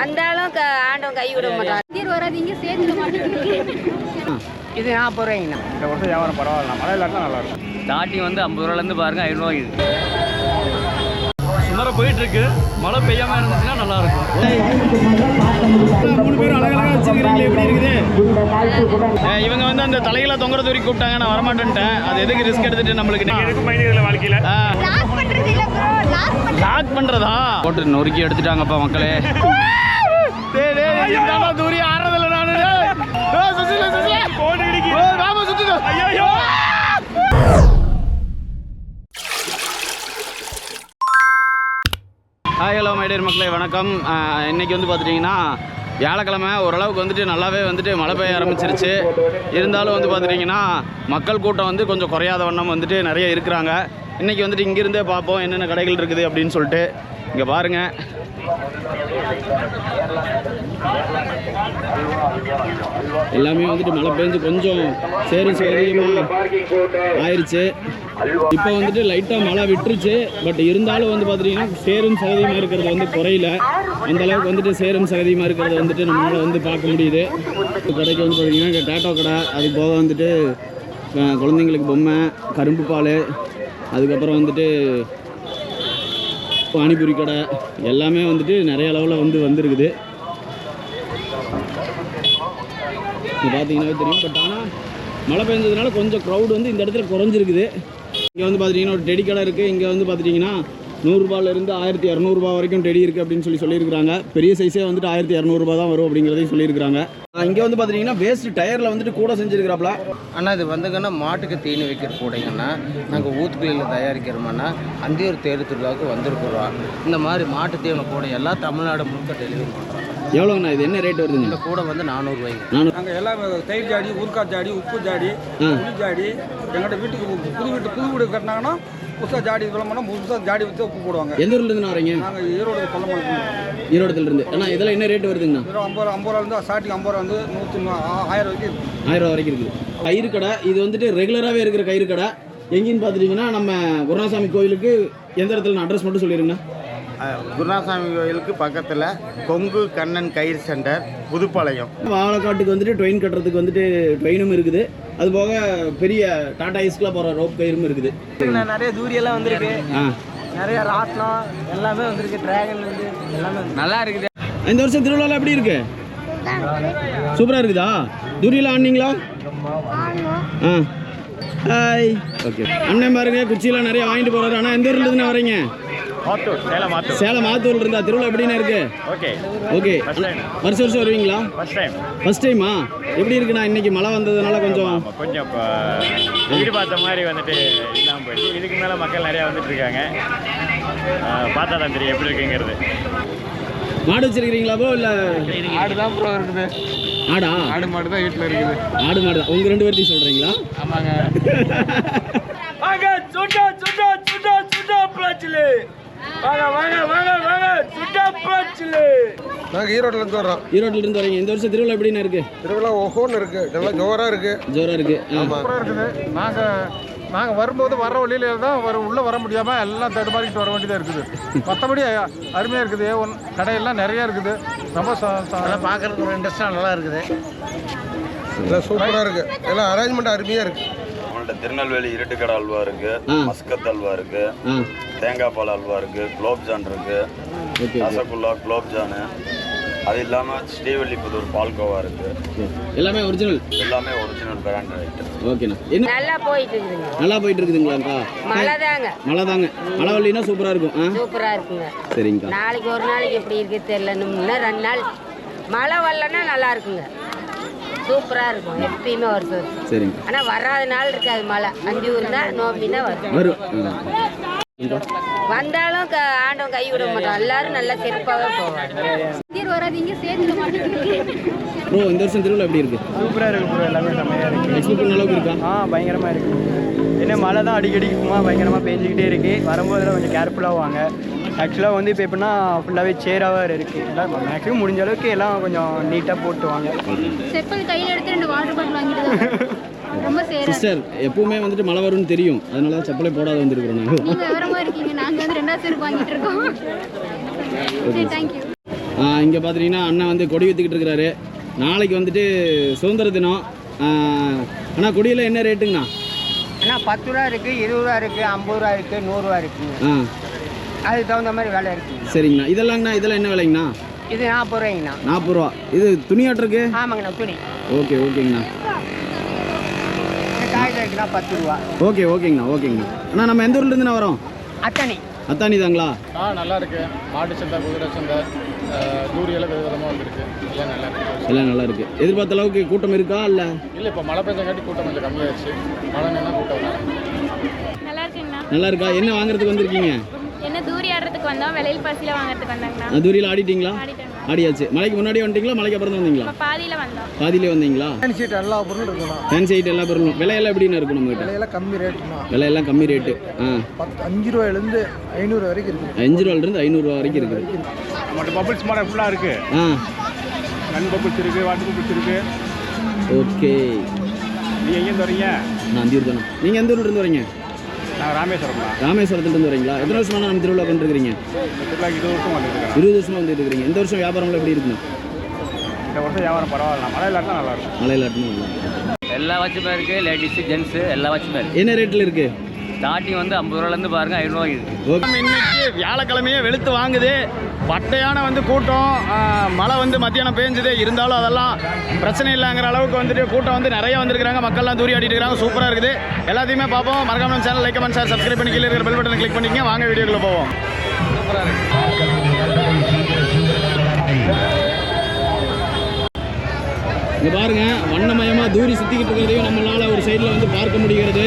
வந்தாலும் க- ஆண்டவன் கை விட மாட்டான். நீர் வராதீங்க சேர்ந்துட மாட்டேங்குது. இது நாற்பது ரூபாய்ங்கண்ணா இந்த வருஷம் வியாபாரம் பரவாயில்ல மழை இல்லாட்டினா நல்லா இருக்கும். ஸ்டார்டிங் வந்து ஐம்பது ரூபாலேருந்து பாருங்க ஐநூறுவா இது சுமாராக போயிட்டு இருக்கு மழை பெய்யாம இருந்துச்சுன்னா நல்லா இருக்கும் மூணு பேரும் அழகழகா வச்சுக்கிறீங்களே எப்படி இருக்குது? இவங்க வந்து அந்த தலையில தொங்குறது வரைக்கும் கூப்பிட்டாங்க. நான் வரமாட்டேன்ட்டேன். அது எதுக்கு ரிஸ்க் எடுத்துட்டு நம்மளுக்கு வாழ்க்கையில்? லாக் பண்றதா போட்டு நொறுக்கி எடுத்துட்டாங்கப்பா மக்களே. தூரி ஆடுறதில்ல நானு. சுசிலா, சுசிலா. ஏய், ராம ஹாய் ஹலோ மைடியர் மக்களே வணக்கம். இன்றைக்கி இன்னைக்கு வந்து பார்த்துட்டிங்கன்னா வியாழக்கிழமை ஓரளவுக்கு வந்துட்டு நல்லாவே வந்துட்டு மழை பெய்ய ஆரம்பிச்சிருச்சு. இருந்தாலும் வந்து பார்த்துட்டிங்கன்னா மக்கள் கூட்டம் வந்து கொஞ்சம் குறையாத வண்ணம் வந்துட்டு நிறைய இருக்கிறாங்க. இன்றைக்கி வந்துட்டு இங்கேருந்தே பார்ப்போம் என்னென்ன கடைகள் இருக்குது அப்படின்னு சொல்லிட்டு. இங்கே பாருங்கள் எல்லாமே வந்துட்டு மழை பெஞ்சு கொஞ்சம் சேரும் சேரியமாக ஆயிடுச்சு இப்போ வந்துட்டு லைட்டாக மழை விட்டுருச்சு. பட் இருந்தாலும் வந்து பார்த்தீங்கன்னா சேரும் சகதியமாக இருக்கிறது வந்து குறையில. அந்த அளவுக்கு வந்துட்டு சேரும் சகதியமாக இருக்கிறத வந்துட்டு நம்மளால் வந்து பார்க்க முடியுது. கடைக்கு வந்து பார்த்தீங்கன்னா இங்கே டேட்டோ கடை அது போக வந்துட்டு குழந்தைங்களுக்கு பொம்மை கரும்பு பால் அதுக்கப்புறம் வந்துட்டு பானிபூரி கடை எல்லாமே வந்துட்டு நிறைய அளவில் வந்து வந்திருக்குது. இது பார்த்தீங்கன்னாவே தெரியும். பட் ஆனால் மழை பெஞ்சதுனால கொஞ்சம் க்ரௌட் வந்து இந்த இடத்துல குறைஞ்சிருக்குது. இங்கே வந்து பார்த்துட்டிங்கன்னா ஒரு டெடி கடை இருக்குது இங்கே வந்து பார்த்துட்டிங்கன்னா நூறுரூபாலேருந்து ஆயிரத்தி இரநூறுபா வரைக்கும் டெடி இருக்குது அப்படின்னு சொல்லி சொல்லியிருக்காங்க பெரிய சைஸே வந்துட்டு ஆயிரத்தி இரநூறுபா தான் வரும் அப்படிங்கிறதையும் சொல்லியிருக்காங்க இங்கே வந்து பார்த்தீங்கன்னா வேஸ்ட் டயரில் வந்துட்டு கூட செஞ்சுருக்கிறாப்ல. அண்ணா இது வந்துங்கன்னா மாட்டுக்கு தீனி வைக்கிற கூடைங்கண்ணா. நாங்கள் ஊத்துக்குழியில் தயாரிக்கிறோம்னா அந்தியூர் தேர் திருவிழாவுக்கு வந்திருக்கிறோம். இந்த மாதிரி மாட்டு தீவன கூடை எல்லாம் தமிழ்நாடு முழுக்க டெலிவரி பண்ணுறோம் எவ்வளோங்கண்ணா இது என்ன ரேட் வருதுங்க? இந்த கூடை வந்து நானூறுரூவாய்ங்க நானூறு. நாங்கள் எல்லாம் தயிர் ஜாடி ஊர்க்கா ஜாடி உப்பு ஜாடி. புளி ஜாடி எங்கள்கிட்ட வீட்டுக்கு புது வீட்டு புது வீடு கட்டினாங்கன்னா புதுசாக ஜாடி விளம்பரம் புதுசாக ஜாடி வச்சு உப்பு போடுவாங்க. எந்த ஊர்லேருந்து வரீங்க? நாங்கள் ஈரோடு கொல்ல மாட்டோம் ஈரோடத்துலேருந்து அண்ணா இதெல்லாம் என்ன ரேட் வருதுங்கண்ணா? வெறும் ஐம்பது ரூபா ஐம்பது ரூபா இருந்து ஸ்டார்டிங் ஐம்பது ரூபா வந்து நூற்றி ஆயிரம் வரைக்கும் ஆயிரம் ரூபா வரைக்கும் இருக்குது கயிறு கடை இது வந்துட்டு ரெகுலராகவே இருக்கிற கயிறு கடை. எங்கேன்னு பார்த்துட்டிங்கன்னா நம்ம குருணாசாமி கோயிலுக்கு எந்த இடத்துல அட்ரஸ் மட்டும் சொல்லிடுங்கண்ணா குருநாசாமி கோயிலுக்கு பக்கத்தில் கொங்கு கண்ணன் கயிறு சென்டர் புதுப்பாளையம். வாழைக்காட்டுக்கு வந்துட்டு ட்ரெயின் கட்டுறதுக்கு வந்துட்டு ட்ரெயினும் இருக்குது. அது போக பெரிய டாடா ஐஸ்க்குலாம் போகிற ரோப் கயிறும் இருக்குது. நிறைய தூரியெல்லாம் வந்திருக்கு. ஆ. நிறைய ராட்னம் எல்லாமே வந்திருக்கு. டிராகன் வந்து எல்லாமே நல்லா இருக்குது. இந்த வருஷம் திருவிழாலாம் எப்படி இருக்கு? சூப்பராக இருக்குதா? தூரியெல்லாம் ஆடினீங்களா? ஆ. ஹாய் ஓகே அண்ணன் பாருங்க குச்சியெல்லாம் நிறைய வாங்கிட்டு போகிறாரு ஆனால் எந்த ஊர்ல இருந்து வரீங்க? சேலம் மாத்தூர். சேலம் ஆத்தூர்ல இருந்தா திருவிழா எப்படிண்ணா இருக்கு? ஓகே. ஓகே. வருஷம் வருஷம் வருவீங்களா? ஃபர்ஸ்ட் டைம் ஃபர்ஸ்ட் டைமா எப்படி இருக்குண்ணா இன்னைக்கு மழை வந்ததுனால கொஞ்சம்? கொஞ்சம் இப்போ எதிர்பார்த்த மாதிரி வந்துட்டு இல்லாமல் போயிடுச்சு. இதுக்கு மேலே மக்கள் நிறையா வந்துட்டு இருக்காங்க. பார்த்தா தான் தெரியும் எப்படி இருக்குங்கிறது. மாடு வச்சிருக்கிறீங்களா ப்ரோ இல்லை? ஆடு தான் ப்ரோ இருக்குது. ஆடா? ஆடு மாடு தான் வீட்டில் இருக்குது. ஆடு மாடு தான். உங்க ரெண்டு பேர்த்தையும் சொல்றீங்களா? ஆமாங்க. வாங்க சுட்டா சுட்டா சுட்டா சுட்டா பிளாச்சிலு வாங்க வாங்க வாங்க வாங்க. சுட்டா பிளாச்சிலு நாங்கள் ஈரோட்டிலேருந்து வர்றோம். ஈரோட்டில இருந்து வரீங்க. இந்த வருஷம் திருவிழா எப்படிண்ணா இருக்கு? திருவிழா ஒஹோன்னு இருக்குது நல்லா ஜோராக இருக்குது ஜோரா இருக்கு. ஆ. இருக்குது. நாங்கள் நாங்கள் வரும்போது வர வழியில தான் வர உள்ளே வர முடியாமல் எல்லாம் தடுமாறிக்கிட்டு வர வேண்டியதாக இருக்குது. மற்றபடி அருமையாக இருக்குது. ஒன் கடையெல்லாம் நிறையா இருக்குது. ரொம்ப பார்க்குறதுக்கு ஒரு இன்ட்ரெஸ்டாக நல்லா இருக்குது. எல்லாம் சூப்பராக இருக்குது எல்லாம் அரேஞ்ச்மெண்ட் அருமையாக இருக்குது நம்மள்ட்ட திருநெல்வேலி இருட்டுக்கடை அல்வா இருக்கு. ஆ. மஸ்கத் அல்வா இருக்கு. ஆ. தேங்காய் பால் அல்வா இருக்கு குலோப் ஜான் இருக்கு ஓகே ரசகுல்லா குலோப் ஜானு. அது இல்லாமல் ஸ்ரீவல்லிபுதூர் பால்கோவா இருக்கு. எல்லாமே ஒரிஜினல் எல்லாமே ஒரிஜினல் பிராண்ட் ஐட்டம் ஓகேண்ணா என்ன? நல்லா போயிட்டு இருக்குதுங்க நல்லா போயிட்டு இருக்குதுங்களாக்கா மழை தாங்க. மழை தாங்க. மழை வரலைன்னா சூப்பராக இருக்கும். ஆ? சூப்பரா இருக்குங்க. சரிங்கக்கா. நாளைக்கு ஒரு நாளைக்கு எப்படி இருக்கு தெரியல இன்னும் ரெண்டு நாள். மழை வரலன்னா நல்லா இருக்குங்க. சூப்பரா இருக்கும் எப்பயுமே வருஷம் வருஷம் சரிங்கக்கா ஆனா வராத நாள் இருக்காது மழை. அஞ்சு ஊர் தான் நோம்பி தான் வரும். வந்தாலும் க- ஆண்டவன் கை விட மாட்டான். எல்லாரும் நல்லா சிறப்பாகவே போவாங்க. இந்த வருஷம் திருவிழா எப்படி இருக்கு? சூப்பராக இருக்கு ப்ரோ எல்லாமே செம்மையாக இருக்கு. எக்ஸ்பெக்ட் பண்ண அளவுக்கு இருக்கா? ஆ பயங்கரமாக இருக்கு. என்ன மழை தான் அடிக்கடி சும்மா பயங்கரமாக பெஞ்சிக்கிட்டே இருக்கு. வரும்போதெல்லாம் கொஞ்சம் கேர்ஃபுல்லாக வாங்க. ஆக்சுவலாக வந்து இப்போ எப்படின்னா ஃபுல்லாகவே சேராக இருக்குது எல்லாம் மேக்ஸிமம் முடிஞ்ச அளவுக்கு எல்லாம் கொஞ்சம் நீட்டாக போட்டு வாங்க. செப்பல் கையில் எடுத்து ரெண்டு வாட்டர் பாட்டில் வாங்கிட்டு சிஸ்டர் எப்பவுமே வந்துட்டு மழை வரும்னு தெரியும். அதனால தான் செப்பலே போடாத வந்திருக்கிறோம் நாங்கள் நீங்க விவரமா இருக்கீங்க. நாங்க வந்து ரெண்டாவது செருப்பு வாங்கிட்டு இருக்கோம். சரி தேங்க்யூ இங்கே பார்த்துட்டிங்கன்னா அண்ணன் வந்து கொடி விற்றுக்கிட்டு இருக்கிறாரு நாளைக்கு வந்துட்டு சுதந்திர தினம். அண்ணா கொடியில் என்ன ரேட்டுங்கண்ணா? அண்ணா பத்து ரூபா இருக்குது இருபது ரூபா இருக்குது ஐம்பது ரூபா இருக்குது நூறுரூவா இருக்குங்க ஆ. அதுக்கு தகுந்த மாதிரி விலை இருக்குங்க சரிங்கண்ணா. இதெல்லாங்கண்ணா இதெல்லாம் என்ன விலைங்கண்ணா? இது நாற்பது ரூபாய்ங்கண்ணா. நாற்பது ரூபா. இது துணியாட்டிருக்கு ஆமாங்கண்ணா துணி. ஓகே ஓகேங்கண்ணா. இருக்குண்ணா பத்து ரூபா. ஓகே ஓகேங்கண்ணா ஓகேங்கண்ணா. அண்ணா நம்ம எந்த ஊர்லேருந்துண்ணா வரோம்? அத்தனி அத்தானி தாங்களா? ஆ நல்லா இருக்கு. மாட்டு சந்தை குதிரை சந்தை தூரி எல்லாம் விதவிதமாக வந்திருக்கு. எல்லாம் நல்லா இருக்கு. எல்லாம் நல்லா இருக்கு. எதிர்பார்த்த அளவுக்கு கூட்டம் இருக்கா இல்லை? இல்லை இப்போ மழை பெஞ்சங்காட்டி கூட்டம் கொஞ்சம் கம்மியாயிருச்சு மழை நின்னா கூட்டம் வரும் நல்லா இருக்குங்கண்ணா. நல்லா இருக்கா? என்ன வாங்குறதுக்கு வந்திருக்கீங்க? என்ன தூரி ஆடுறதுக்கு வந்தோம். விலையில் பசியில் வாங்குறதுக்கு வந்தாங்கண்ணா. தூரியில் ஆடிட்டீங்களா? ஆடிட்டோம். ஆடியாச்சு. மலைக்கு முன்னாடியே வந்துட்டீங்களா? மலைக்கு அப்புறம் வந்தீங்களா? பாதியில் வந்தோம். பாதியிலே வந்தீங்களா? சீட் எல்லா பொருளும் இருக்குண்ணா. ஃபேன்சி ஐட்டம் எல்லா பொருளும். விலையெல்லாம் எப்படின்னு இருக்கும் நம்மகிட்ட? விலையெல்லாம் கம்மி ரேட்டுண்ணா விலையெல்லாம் கம்மி ரேட்டு ஆ. அஞ்சு ரூபாயிலேருந்து ஐநூறு வரைக்கும் இருக்குது அஞ்சு ரூபாயிலிருந்து ஐநூறுரூவா வரைக்கும் இருக்குது நம்மகிட்ட பபிள்ஸ் மாடல் ஃபுல்லாக இருக்கு. ஆ. நன் பபிள்ஸ் இருக்கு வாட்டர் பபிள்ஸ் இருக்கு. ஓகே. நீங்க எங்கேருந்து வரீங்க? நான் அந்தியூர் தானே நீங்கள் எந்த ஊர்லேருந்து வரீங்க? ராமேஸ்வரம் ராமேஸ்வரத்துலேருந்து வரீங்களா? எத்தனை வருஷமா நம்ம திருவிழா பண்ணிருக்கிறீங்க இருபது வருஷம் வந்துருக்கேன் இருபது வருஷமா வந்துட்டு இருக்கிறீங்க இந்த வருஷம் வியாபாரம்லாம் எப்படி இருக்குண்ணா இந்த வருஷம் வியாபாரம் பரவாயில்ல. மழை நல்லா இருக்கும். மலையிலாட்டுன்னு நல்லா இருக்கு. எல்லா வாட்சுமே இருக்குது லேடிஸு ஜென்ஸு எல்லா வாட்சுமே இருக்குது என்ன ரேட்டில் இருக்குது ஸ்டார்டிங் வந்து ஐம்பது ரூபாலேருந்து பாருங்க ஐநூறுவா இருக்குது இன்னைக்கு வியாழக்கிழமையே வெளுத்து வாங்குது. பட்டையான வந்து கூட்டம் மழை வந்து மத்தியானம் பேஞ்சுது. இருந்தாலும் அதெல்லாம் பிரச்சனை இல்லைங்கிற அளவுக்கு வந்துட்டு கூட்டம் வந்து நிறைய வந்திருக்காங்க மக்கள்லாம் தூரி ஆடிட்டு இருக்காங்க. சூப்பராக இருக்குது. எல்லாத்தையுமே பார்ப்போம். மறக்காம channel like comment share subscribe பண்ணி கீழே இருக்கிற பெல் பட்டனை கிளிக் பண்ணிக்கங்க. வாங்க வீடியோக்குள்ள போவோம். இங்கே பாருங்க வண்ணமயமாக தூரி சுற்றிக்கிட்டு இருக்கிறதையும் நம்மளால் ஒரு சைடில் வந்து பார்க்க முடிகிறது.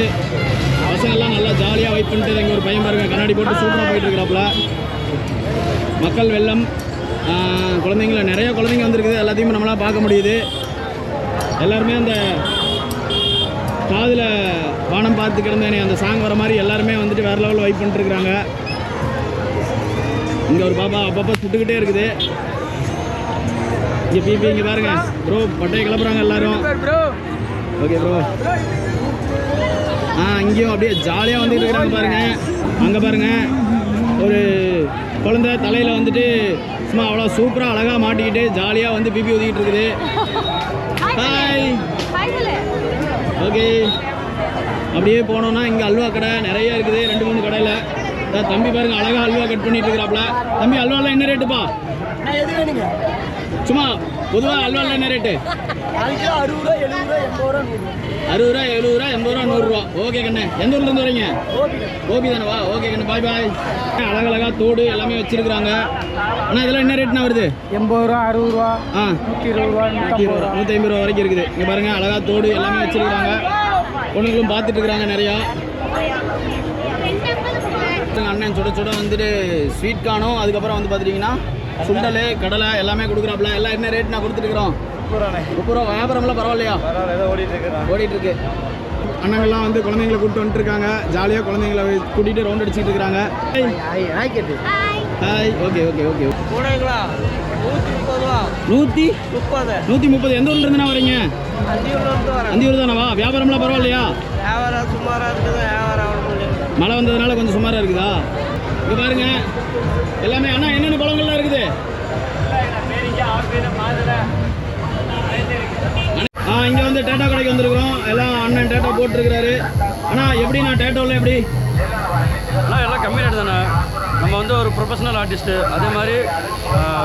பசங்கள்லாம் நல்லா ஜாலியாக வெயிட் பண்ணிட்டு இங்கே ஒரு பையன் பாருங்க கண்ணாடி போட்டு சூப்பராக போயிட்டு இருக்கிறாப்புல மக்கள் வெள்ளம் குழந்தைங்கள நிறைய குழந்தைங்க வந்திருக்குது எல்லாத்தையும் நம்மளால் பார்க்க முடியுது. எல்லாருமே அந்த காதில் வானம் பார்த்து கிடந்தேனே அந்த சாங் வர மாதிரி எல்லாருமே வந்துட்டு வேறு லெவலில் வெயிட் பண்ணிட்டு இருக்கிறாங்க இங்கே ஒரு பாப்பா அப்பப்போ சுட்டுக்கிட்டே இருக்குது. இங்கே பிபி இங்கே பாருங்க. ப்ரோ பட்டையை கிளப்புறாங்க எல்லாரும். ஓகே ப்ரோ ஆ இங்கேயும் அப்படியே ஜாலியாக வந்துட்டு இருக்கிறாங்க பாருங்க. அங்கே பாருங்க. ஒரு குழந்தை தலையில் வந்துட்டு சும்மா அவ்வளோ சூப்பராக அழகாக மாட்டிக்கிட்டு ஜாலியாக வந்து பிபி ஊதிக்கிட்டு இருக்குது. ஹாய் ஓகே அப்படியே போனோம்னா இங்கே அல்வா கடை நிறைய இருக்குது ரெண்டு மூணு கடையில். தம்பி பாருங்க அழகாக அல்வா கட் பண்ணிட்டு இருக்கிறாப்ல. தம்பி அல்வாலாம் என்ன ரேட்டுப்பா சும்மா பொதுவாக அல்வாலாம் என்ன ரேட்டு அறுபது ரூபா எழுபது ரூபா எண்பது ரூபா நூறுரூவா ஓகே கண்ணே. எந்த ஊர்லேருந்து வரீங்க? கோபி. தானேவா? ஓகே கண்ணு பாய் பாய் அழகழகா தோடு எல்லாமே வச்சிருக்கிறாங்க. அண்ணா இதெல்லாம் என்ன ரேட்னா வருது? எண்பது ரூபா அறுபது ரூபா ஆ. நூற்றி இருபது ரூபா நூற்றி இருபது ரூபா. நூற்றி ஐம்பது ரூபா வரைக்கும் இருக்குது. இங்கே பாருங்க அழகா தோடு எல்லாமே வச்சிருக்காங்க பொண்ணுங்களும் பார்த்துட்டு இருக்கிறாங்க நிறையா. அண்ணன் சுட சுட வந்துட்டு ஸ்வீட் காணும். அதுக்கப்புறம் வந்து பார்த்துட்டிங்கன்னா சுண்டல் கடலை எல்லாமே கொடுக்குறாப்புல எல்லாம் என்ன ரேட் நான் கொடுத்துருக்குறோம் முப்பது ரூபா. வியாபாரம்லாம் பரவாயில்லையா? ஓடிட்டு இருக்கு அண்ணங்கள்லாம் வந்து குழந்தைங்களை கூப்பிட்டு வந்துட்டு இருக்காங்க. ஜாலியாக குழந்தைங்களை கூட்டிகிட்டு ரவுண்ட் அடிச்சுட்டு இருக்கிறாங்க. ஹாய் ஓகே ஓகே ஓகே நூற்றி முப்பது ரூபா. நூற்றி முப்பது. நூற்றி முப்பது. எந்த ஊர்ல இருந்துண்ணா வரீங்க? அந்தியூர் தானவா வியாபாரம்லாம் பரவாயில்லையா? வியாபாரம் சுமாராக இருக்குது வியாபாரம் மழை வந்ததுனால கொஞ்சம் சுமாராக இருக்குதா? இங்கே பாருங்க. எல்லாமே அண்ணா என்னென்ன பழங்கள்லாம் இருக்குது? ஆ இங்கே வந்து டேட்டா கடைக்கு வந்திருக்கிறோம். எல்லாம் அண்ணன் டேட்டா போட்டிருக்கிறாரு. அண்ணா எப்படி நான் டேட்டோவில் எப்படி? ஆனால் எல்லாம் கம்மி ரேட் தானே நம்ம வந்து ஒரு ப்ரொஃபஷனல் ஆர்டிஸ்ட்டு அதே மாதிரி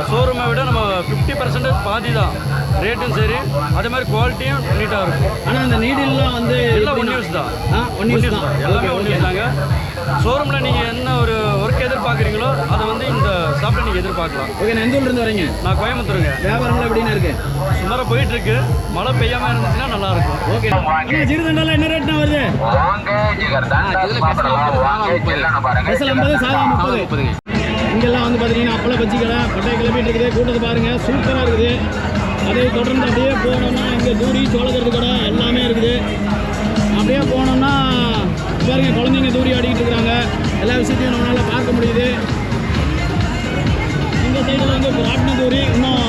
ஷோரூமை விட நம்ம ஃபிஃப்டி பர்சன்டேஜ் பாதி தான். ரேட்டும் சரி. அதே மாதிரி குவாலிட்டியும் நீட்டாக இருக்கும். ஆனால் இந்த நீடில்லாம் வந்து எல்லாம் ஒன் யூஸ் தான். ஒன் யூஸ் தான். எல்லாமே ஒன் யூஸ் தாங்க. ஷோரூமில் நீங்கள் என்ன ஒரு எதிர்பார்க்குறீங்களோ அதை வந்து இந்த ஷாப்பில் நீங்கள் எதிர்பார்க்கலாம். ஓகே நான் எந்த ஊர்ல இருந்து வரீங்க? நான் கோயம்புத்தூருங்க. வியாபாரம்லாம் எப்படின்னு இருக்கு? சுமாராக போயிட்டு இருக்கு மழை பெய்யாமல் இருந்துச்சுன்னா நல்லா இருக்கும். ஓகே. அண்ணா ஜீரதண்டால என்ன ரேட்னா வருது? ஸ்பெஷல் ஐம்பது சாதா முப்பது. இங்கெல்லாம் வந்து பார்த்தீங்கன்னா அப்பள பஜ்ஜி கடை பட்டை கிளம்பிட்டு இருக்குது. கூட்டத்தை பாருங்க. சூப்பராக இருக்குது. அதை தொடர்ந்து அப்படியே போனோம்னா இங்கே தூரி சோளக்கருது கடை எல்லாமே இருக்குது. அப்படியே போனோம்னா பாருங்க குழந்தைங்க தூரி ஆடிக்கிட்டு இருக்கிறாங்க. எல்லா விஷயத்தையும் நம்மளால் பார்க்க முடியுது. இந்த சைடில் வந்து ராட்னதூரி இன்னும்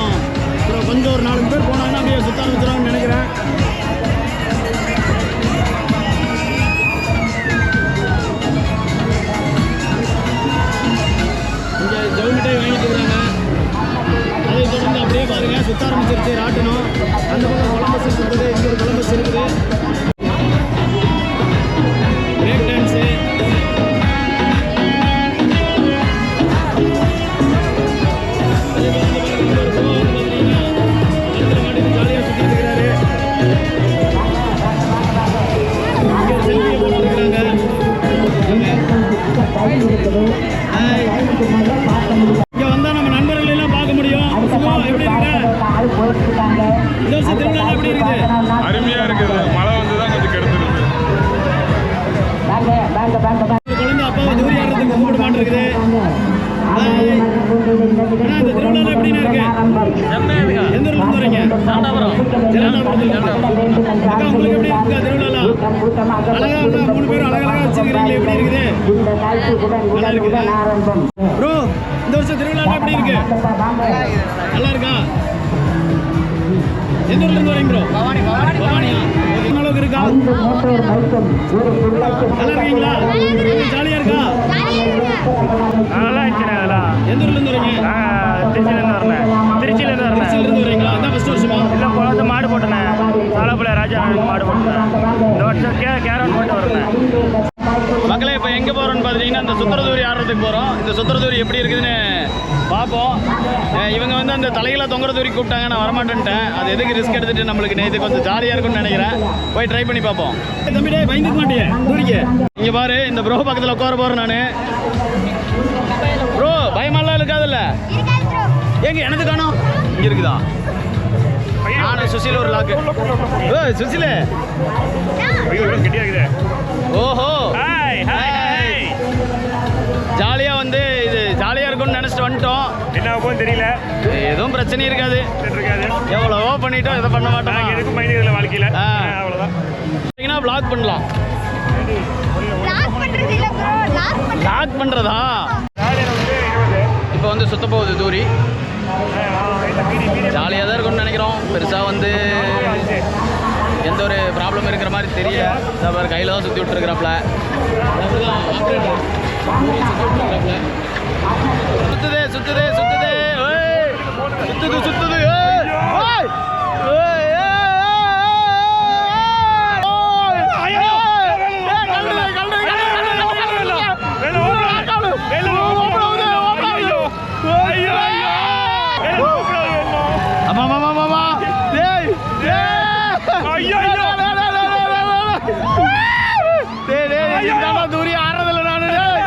அப்புறம் கொஞ்சம் ஒரு நாலு பேர் போனாங்கன்னா அப்படியே சுத்த ஆரம்பிச்சிடுவாங்கன்னு நினைக்கிறேன். மூணு பேரும் அழகழகா வச்சிருக்கிறீங்களே எப்படி இருக்குது? ப்ரோ இந்த வருஷம் திருவிழா எப்படி இருக்கு? நல்லா இருக்கா? எந்த ஊர்ல இருந்து வரீங்க ப்ரோ? பவானி பவானியா? எந்த அளவுக்கு இருக்கா? நல்லா இருக்கீங்களா? ஜாலியா இருக்கா? நல்லா இருக்கிறேன் அதெல்லாம். எந்த ஊர்ல இருந்து வரீங்க? வரேன். திருச்சியிலேருந்து வரேன். திருச்சியில இருந்து வரீங்களா? அதான் ஃபர்ஸ்ட் வருஷமா? இல்லை மாடு ராஜா மாடு இந்த வருஷம் கே கேரன் போட்டு வரேன் மக்களே இப்போ எங்கே போகிறோம்னு பார்த்தீங்கன்னா இந்த சுத்திரதூரி ஆடுறதுக்கு போகிறோம் இந்த சுத்திரதூரி எப்படி இருக்குதுன்னு பார்ப்போம் இவங்க வந்து அந்த தலையில தொங்குற தூரி கூப்பிட்டாங்க நான் வரமாட்டேன்ட்டேன். அது எதுக்கு ரிஸ்க் எடுத்துட்டு நம்மளுக்கு நேற்று கொஞ்சம் ஜாலியாக இருக்கும்னு நினைக்கிறேன். போய் ட்ரை பண்ணி பார்ப்போம் தம்பி டேய் பயந்துக்க மாட்டியே தூரிக்க. இங்கே பாரு இந்த ப்ரோ பக்கத்தில் உட்கார போகிறேன் நான். ப்ரோ பயமெல்லாம் இருக்காதுல்ல? எங்க எனது காணோம். இங்கே இருக்குதா? நானும் சுசில் ஒரு லாக்கு ஓ சுசிலே. ஓஹோ. ஜாலியாக வந்து இது ஜாலியாக இருக்கும்னு நினச்சிட்டு வந்துட்டோம். என்ன ஆகும் தெரியல. எதுவும் பிரச்சனை இருக்காது. இருக்காது. எவ்வளவோ பண்ணிட்டோம் இதை பண்ண மாட்டோம். எதுக்கும் மைண்ட் இதில் வாழ்க்கையில். அவ்வளோதான் பிளாக் பண்ணலாம். லாக் பண்ணுறதா இப்போ வந்து சுத்த போகுது தூரி ஜாலியாக தான் இருக்கும்னு நினைக்கிறோம் பெருசாக வந்து எந்த ஒரு ப்ராப்ளம் இருக்கிற மாதிரி தெரியல அவர் கையில் தான் சுற்றி விட்டுருக்குறாப்புல சுத்துதே சுத்துதே சுத்துதே ஏய், சுத்துது சுத்துது கல்லு கல்லு ஏய், ஏய், ஏய், ஏய், ஏய், கல்லுடா, கல்லுடா, கல்லுடா, கல்லுடா, ஆமா ஆமா ஆமா ஆமா டேய் டேய் ஐயோ ஐயோ டேய் டேய் இதுதான்டா தூரி ஆறதில்ல நானு டேய்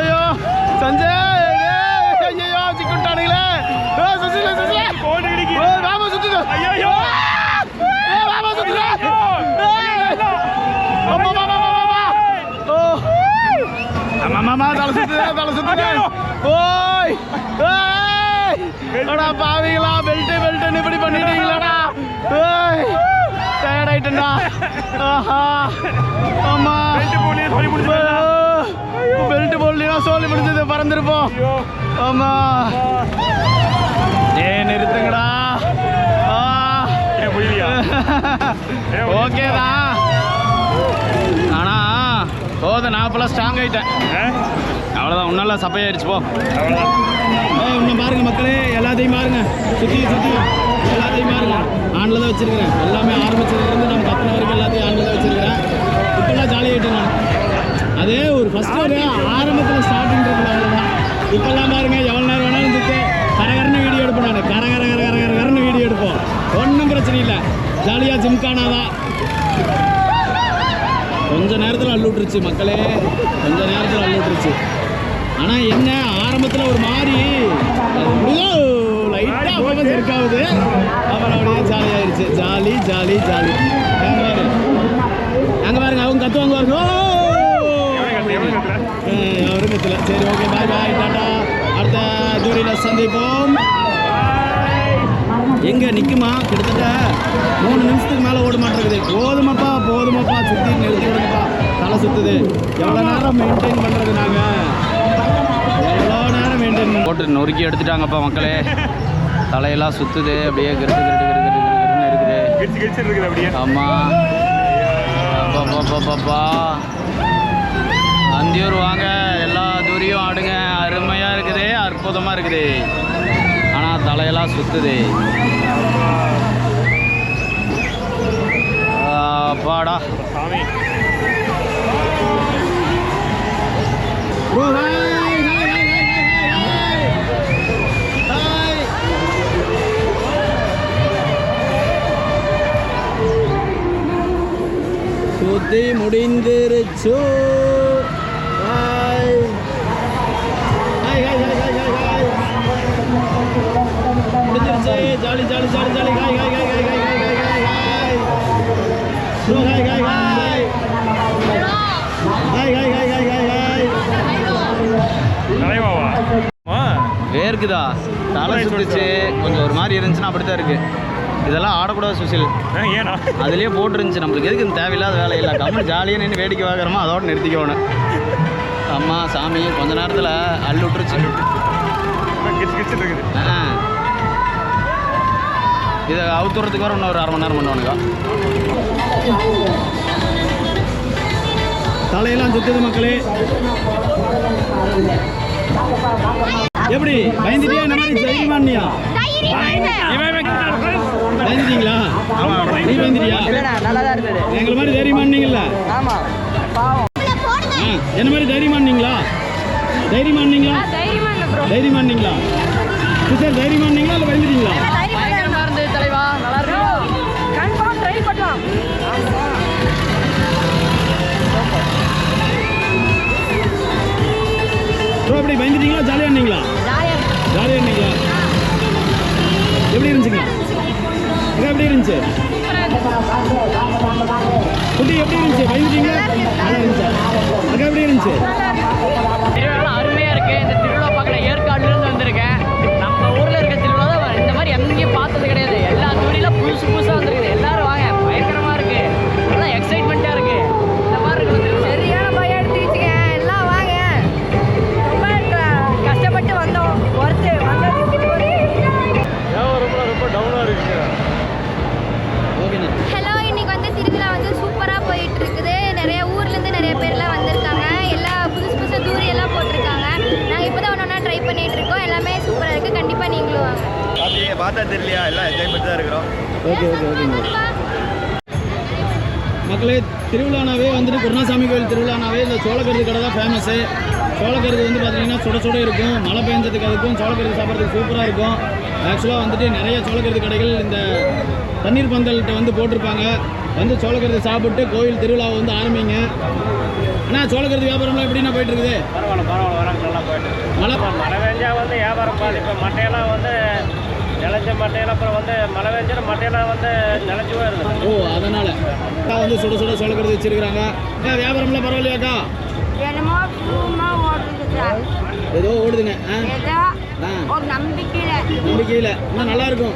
ஐயோ சஞ்சய் டேய் ஐயோ சிக்கிட்டானுங்களே ஏய் சுசில சுசில கோடி இடிக்கு ஏய் வாமா சுத்துது ஐயோ ஏய் வாமா சுத்துது அம்மா மாமா மாமா ஓ அம்மா மாமா தலை சுத்துது தலை சுத்துது ஓய். ஏய். அடா பாவிங்களா பெல்ட் பெல்ட் இப்படி பண்ணிட்டீங்களாடா. ஏய். டயர்ட் ஆயிட்டேன்டா. ஆஹா. ஆமா பெல்ட் போடலையா சோலி முடிஞ்சது பறந்துருப்போம். ஆமா ஏ நிறுத்துங்கடா ஓகேதா ஆனா போதும் நான் இப்பெல்லாம் ஸ்ட்ராங் ஆயிட்டேன். அவ்வளோதான் உன்னால சப்பையாயிருச்சு போ. இன்னும் பாருங்க மக்களே எல்லாத்தையும் பாருங்க. சுற்றி சுற்றி எல்லாத்தையும் பாருங்க. ஆண்டில் தான் வச்சிருக்கிறேன். எல்லாமே ஆரம்பிச்சதுலேருந்து நம்ம கத்தின வரைக்கும் எல்லாத்தையும் ஆண்டில் தான் வச்சிருக்கிறேன். இப்போல்லாம் ஜாலியாகிட்டேன் நான். அதே ஒரு ஃபஸ்ட்டு ஒரு ஆரம்பத்தில் ஸ்டார்டிங் இருக்குல்ல அவ்வளோதான் இப்போல்லாம் பாருங்க எவ்வளோ நேரம் வேணாலும் சுத்து. கரகரன்னு வீடியோ எடுப்போம் நான். கர கர கர கர கரகரன்னு வீடியோ எடுப்போம். ஒன்றும் பிரச்சனை இல்லை. ஜாலியாக ஜிம்கானாதான் கொஞ்ச நேரத்தில் அள்ளுட்டுருச்சு மக்களே. கொஞ்ச நேரத்தில் அள்ளுட்டுருச்சு ஆனால் என்ன ஆரம்பத்தில் ஒரு மாதிரி லைட்டாக அப்பப்போ செருக்காகுது அப்புறம் அப்படியே ஜாலி ஜாலி ஜாலி ஜாலி அங்க பாருங்க. அவங்க கத்துவாங்க பாருங்க. அவரும் கத்துல. சரி ஓகே பாய் பாய் டாடா. அடுத்த ஜோடியில் சந்திப்போம். எங்க நிக்குமா? கிட்டத்தட்ட மூணு நிமிஷத்துக்கு மேல ஓட மாட்டேங்குது. போதுமாப்பா போதுமாப்பா சுத்தி நிறுத்தி விடுங்கப்பா. தலை சுத்துது. எவ்வளவு நேரம் மெயின்டைன் பண்றது நாங்க? போட்டு நொறுக்கி எடுத்துட்டாங்கப்பா மக்களே. தலையெல்லாம் சுற்றுது அப்படியே கிருத்து கிருட்டு கிருத்து இருக்குது. ஆமாம் பாப்பா அந்தியூர் வாங்க. எல்லா தூரியும் ஆடுங்க. அருமையாக இருக்குது அற்புதமாக இருக்குது. ஆனால் தலையெல்லாம் சுற்றுது அப்பாடா. சாமி. சுத்தி முடிந்திருச்சு hi hi hi hi hi hi hi முடிஞ்சிருச்சு jolly jolly jolly jolly hi hi hi hi hi hi hi hi bro hi hi hi hi hi hi hi hi hi வேர்க்குதா தலை சுட்டுச்சு கொஞ்சம் ஒரு மாதிரி இருந்துச்சுன்னா அப்படி தான் இருக்கு இதெல்லாம் ஆடக்கூடாது சுசில். ஏன்னா? அதுலேயே போட்டுருந்துச்சு. நம்மளுக்கு எதுக்கு இந்த தேவையில்லாத வேலை? இல்லை கம்மி ஜாலியாக நின்று வேடிக்கை பார்க்குறோமோ அதோட நிறுத்திக்கணும் அம்மா சாமி கொஞ்ச நேரத்தில் அள்ளு விட்டுருச்சு. ஆ. இதை அவுத்துறதுக்கு வர இன்னும் ஒரு அரை மணி நேரம் பண்ணுவானுங்க. தலையெல்லாம் சுத்துது மக்களே. எப்படி? பயந்துட்டியா? இந்த மாதிரி தைரியமானியா பயந்துட்டீங்களா? நீ பயந்துட்டியா? நல்லா தான் இருந்தது. எங்களை மாதிரி ஆமாம் ஆ, என்ன மாதிரி தைரியமானீங்களா தைரியமானீங்களா தைரியமானீங்களா சார் தைரியமானீங்களா இல்லை பயந்துட்டீங்களா? தலைவா. நல்லா இருக்கு கன்ஃபார்ம் ட்ரை பண்ணலாம். ப்ரோ எப்படி பயந்துட்டீங்களா? ஜாலியாக இருந்தீங்களா? ஜாலியாக இருந்தீங்களா எப்படி இருந்துச்சுங்க? அக்கா எப்படி இருந்துச்சு? குட்டி எப்படி இருந்துச்சு? பயந்துட்டீங்க நல்லா இருந்துச்சா. அக்கா எப்படி இருந்துச்சு? திருவிழா அருமையாக இருக்குது இந்த திருவிழா ஃபேமஸ்ஸு சோளக்கருது வந்து பார்த்தீங்கன்னா சுட சுட இருக்கும். மழை பெஞ்சதுக்கு அதுக்கும் சோளக்கருது சாப்பிட்றதுக்கு சூப்பராக இருக்கும். ஆக்சுவலாக வந்துட்டு நிறைய சோளக்கருது கடைகள் இந்த தண்ணீர் பந்தல்கிட்ட வந்து போட்டிருப்பாங்க. வந்து சோளக்கருது சாப்பிட்டு கோயில் திருவிழாவை வந்து ஆரம்பிங்க. அண்ணா சோளக்கருது வியாபாரம்லாம் எப்படிண்ணா போயிட்டு இருக்குது பரவாயில்ல பரவாயில்ல வராங்க நல்லா போயிட்டு. மழை மழை பெஞ்சா வந்து வியாபாரம் பாதி. இப்போ மட்டையெல்லாம் வந்து நிலச்ச மட்டையெல்லாம் அப்புறம் வந்து மழை பெஞ்சா மட்டையெல்லாம் வந்து நிலச்சுவே இருந்தது ஓ அதனால். வந்து சுட சுட சோளக்கருது வச்சிருக்கிறாங்க. வியாபாரம்லாம் பரவாயில்லையாக்கா? ஏதோ ஓடுதுங்க. ஒரு நம்பிக்கையில். நம்பிக்கையில். இன்னும் நல்லா இருக்கும்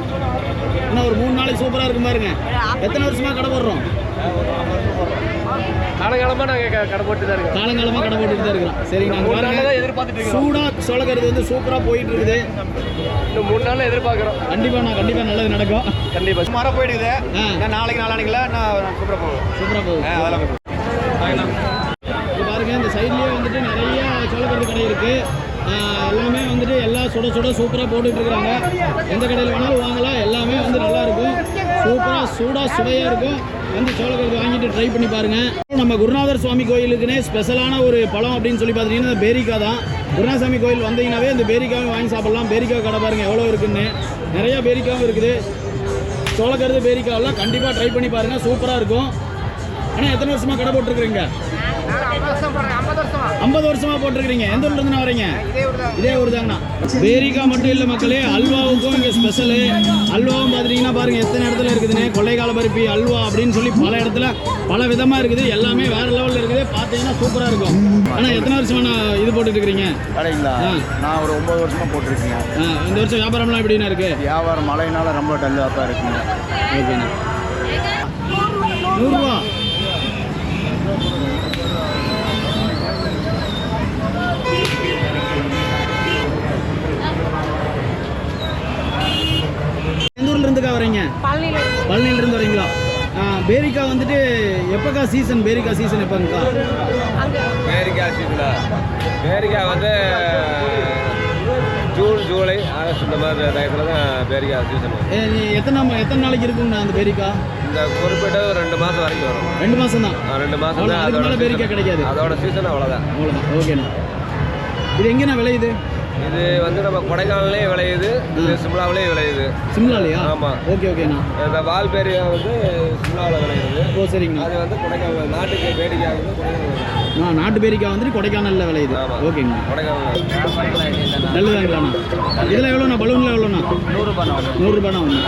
இன்னும் ஒரு மூணு நாளைக்கு சூப்பராக இருக்கும் பாருங்க. எத்தனை வருஷமா கடை போடுறோம்? காலங்காலமாக நாங்கள் கடை போட்டு தான் இருக்கோம். காலங்காலமாக கடை போட்டுட்டு தான் இருக்கிறோம். சரி தான் பாருங்க. எதிர்பார்த்துட்டு சூடா சோளக்கருது வந்து சூப்பராக போயிட்டு இருக்குது இன்னும் மூணு நாள் எதிர்பார்க்குறோம். கண்டிப்பாக நான் கண்டிப்பாக நல்லது நடக்கும். கண்டிப்பாக சுமாராக போயிடுது. நாளைக்கு நாளானிக்கல நான் சூப்பராக போகுது. அதெல்லாம். இது பாருங்க இந்த நிறைய சோளக்கருது இருக்கு எல்லாமே வந்துட்டு எல்லாம் சுட சுட சூப்பராக போட்டுட்ருக்குறாங்க எந்த கடையில் வேணாலும் வாங்கலாம். எல்லாமே வந்து நல்லாயிருக்கும் சூப்பராக சூடாக சுவையாக இருக்கும். வந்து சோளக்கருது வாங்கிட்டு ட்ரை பண்ணி பாருங்க. நம்ம குருநாதர் சுவாமி கோயிலுக்குன்னே ஸ்பெஷலான ஒரு பழம் அப்படின்னு சொல்லி பார்த்தீங்கன்னா இந்த பேரிக்கா தான். குருநாதசாமி கோயில் வந்தீங்கன்னாவே இந்த பேரிக்காவும் வாங்கி சாப்பிட்லாம். பேரிக்காய் கடை பாருங்கள் எவ்வளோ இருக்குன்னு. நிறையா பேரிக்காவும் இருக்குது. சோளக்கருது பேரிக்காவெல்லாம் கண்டிப்பாக ட்ரை பண்ணி பாருங்கள் சூப்பராக இருக்கும். ஆனால் எத்தனை வருஷமா கடை போட்டிருக்கிறீங்க? ஐம்பது வருஷமா போட்டிருக்கிறீங்க. எந்த ஊர்ல இருந்து வரீங்க? இதே ஊர் தாங்கண்ணா. பேரிக்காய் மட்டும் இல்லை மக்களே அல்வாவுக்கும் இங்கே ஸ்பெஷலு அல்வாவும் பார்த்துட்டீங்கன்னா பாருங்க எத்தனை இடத்துல இருக்குதுன்னு. கொள்ளைக்கால பருப்பி அல்வா அப்படின்னு சொல்லி பல இடத்துல பல விதமாக இருக்குது. எல்லாமே வேற லெவலில் இருக்குது. பார்த்தீங்கன்னா சூப்பராக இருக்கும். ஆனால் எத்தனை வருஷமா நான் இது போட்டுட்டு இருக்கிறீங்க. நான் ஒரு ஒம்பது வருஷமாக போட்டிருக்கேங்க ஆ, இந்த வருஷம் வியாபாரம்லாம் எப்படிண்ணா இருக்கு? வியாபாரம் மழையினால ரொம்ப டல்லாக இருக்குங்க. ஓகேண்ணா. நூறுரூவா? இருந்துக்கா வரீங்க? பழனியில இருந்து. வரீங்களா? ஆ, பேரிக்காய் வந்துட்டு எப்போக்கா சீசன் பேரிக்காய் சீசன் எப்போங்கக்கா பேரிக்காய் சீட்டில் பேரிக்காய் வந்து ஜூன் ஜூலை ஆகஸ்ட் இந்த மாதிரி டயத்தில் தான் பேரிக்காய் சீசன் எத்தனை எத்தனை நாளைக்கு இருக்குங்கண்ணா அந்த பேரிக்கா? இந்த குறிப்பிட்ட ஒரு ரெண்டு மாதம் வரைக்கும் வரும். ரெண்டு மாதம் தான்? ரெண்டு மாதம் தான் அதுக்கு அதோட season. கிடைக்காது. அதோட சீசன் அவ்வளோதான் அவ்வளோதான் ஓகேண்ணா. இது எங்கேண்ணா விளையுது இது வந்து நம்ம கொடைக்கானல்லையும் விளையுது இது சிம்லாவிலையும் விளையுது. சிம்லாலையா? ஆமா. ஓகே ஓகேண்ணா இந்த வால்பேரியா வந்து சிம்லாவில் விளையுது. ஓ சரிங்கண்ணா. அது வந்து கொடைக்கானல் நாட்டுக்கு பேரிக்காய் வந்து கொடைக்கானல் நான் நாட்டு பேரிக்காய் வந்துட்டு கொடைக்கானலில் விளையுது. ஓகேங்கண்ணா. கொடைக்கானல். நல்லதாங்களாண்ணா இதில் எவ்வளோண்ணா? பலூனில் எவ்வளோண்ணா? நூறுரூபா நூறுரூபாண்ணா ஒன்று.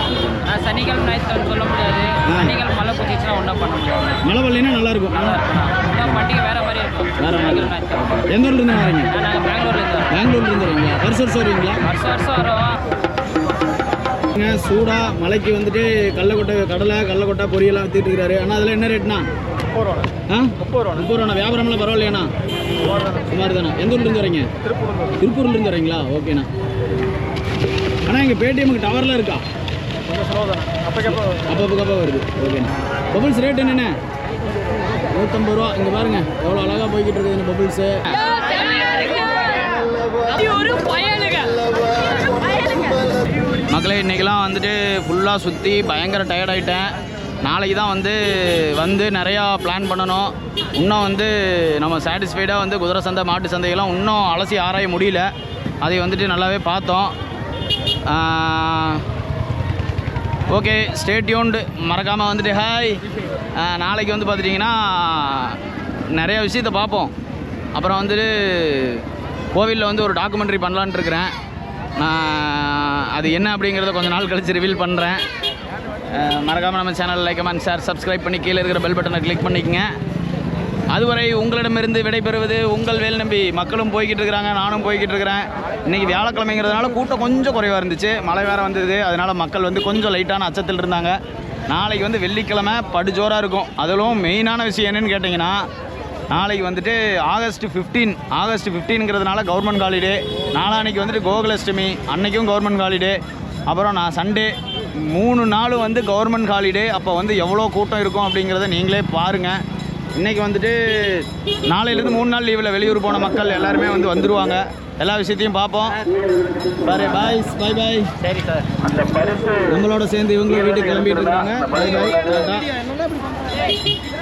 சனிக்கிழமை ஞாயிற்றுக்கிழமை சொல்ல முடியாது. சனிக்கிழமை மழை பூச்சிச்சுன்னா ஒன்றும் பண்ண முடியாது. மழை வரலைன்னா நல்லா இருக்கும் பண்டிகை வேற மாதிரி இருக்கும். வேற மாதிரி எந்த ஊர்ல இருந்து வரீங்க? நாங்கள் பெங்களூர்லேருந்து வரோம் பெங்களூர்ல இருந்து வரீங்களா வருஷம் வருஷம் வருவீங்களா வருஷம் வருஷம் வரோம் சூடா மலைக்கு வந்துட்டு கடலக்கொட்டை கடலை கடலக்கொட்டை பொரியெல்லாம் வித்துட்டு இருக்காரு. ஆனால் அதில் என்ன ரேட்னா ஆ? முப்பது ரூபா. முப்பது ரூபா வியாபாரம்லாம் பரவாயில்லையாண்ணா? சுமார் தானே எந்த ஊர்ல இருந்து வரீங்க? திருப்பூர்ல இருந்து. வரீங்களா? ஓகேண்ணா. அண்ணா இங்கே பேடிஎம்க்கு டவர்லாம் இருக்கா? அப்பப்போ கப்பா வருது. ஓகேண்ணா பபுள்ஸ் ரேட் என்னண்ணே? நூற்றம்பது ரூபா. இங்கே பாருங்க. எவ்வளோ அழகாக போய்கிட்டு இருக்குது இந்த பபுள்ஸு மக்களே இன்றைக்கெலாம் வந்துட்டு ஃபுல்லாக சுற்றி பயங்கர டயர்ட் ஆகிட்டேன் நாளைக்கு தான் வந்து வந்து நிறையா பிளான் பண்ணணும். இன்னும் வந்து நம்ம சாட்டிஸ்ஃபைடாக வந்து குதிரை சந்தை மாட்டு சந்தையெல்லாம் இன்னும் அலசி ஆராய முடியல. அதை வந்துட்டு நல்லாவே பார்த்தோம். ஓகே ஸ்டேட்யூண்டு மறக்காமல் வந்துட்டு ஹாய் நாளைக்கு வந்து பார்த்துட்டிங்கன்னா நிறைய விஷயத்தை பார்ப்போம். அப்புறம் வந்துட்டு கோவிலில் வந்து ஒரு டாக்குமெண்ட்ரி பண்ணலான்ட்டு இருக்கிறேன். நான் அது என்ன அப்படிங்கிறத கொஞ்ச நாள் கழித்து ரிவீல் பண்ணுறேன் மறக்காமல் நம்ம channel like comment share subscribe பண்ணி கீழே இருக்கிற பெல் பட்டனை கிளிக் பண்ணிக்கங்க. அதுவரை உங்களிடமிருந்து விடைபெறுவது உங்கள் வேல் நம்பி. மக்களும் போய்கிட்டு இருக்கிறாங்க நானும் போய்கிட்டு இருக்கிறேன். இன்றைக்கி வியாழக்கிழமைங்கிறதுனால கூட்டம் கொஞ்சம் குறைவாக இருந்துச்சு. மழை வேறு வந்தது. அதனால் மக்கள் வந்து கொஞ்சம் லைட்டான அச்சத்தில் இருந்தாங்க நாளைக்கு வந்து வெள்ளிக்கிழமை படுஜோராக இருக்கும். அதிலும் மெயினான விஷயம் என்னென்னு கேட்டிங்கன்னா நாளைக்கு வந்துட்டு ஆகஸ்ட் 15 ஆகஸ்ட் 15ங்கிறதுனால கவர்மெண்ட் ஹாலிடே நாளான்னைக்கு வந்துட்டு கோகுலஷ்டமி அன்னைக்கும் கவர்மெண்ட் ஹாலிடே அப்புறம் நான் சண்டே மூணு நாளும் வந்து கவர்மெண்ட் ஹாலிடே அப்போ வந்து எவ்வளோ கூட்டம் இருக்கும் அப்படிங்கிறத நீங்களே பாருங்கள் இன்றைக்கி வந்துட்டு நாளையிலேருந்து மூணு நாள் லீவில் வெளியூர் போன மக்கள் எல்லாருமே வந்து வந்துருவாங்க. எல்லா விஷயத்தையும் பார்ப்போம். பாரு பாய் பாய் பாய் சரி சார் நம்மளோட சேர்ந்து இவங்களும் வீட்டுக்கு கிளம்பிட்டு இருக்காங்க. பாய் பாய்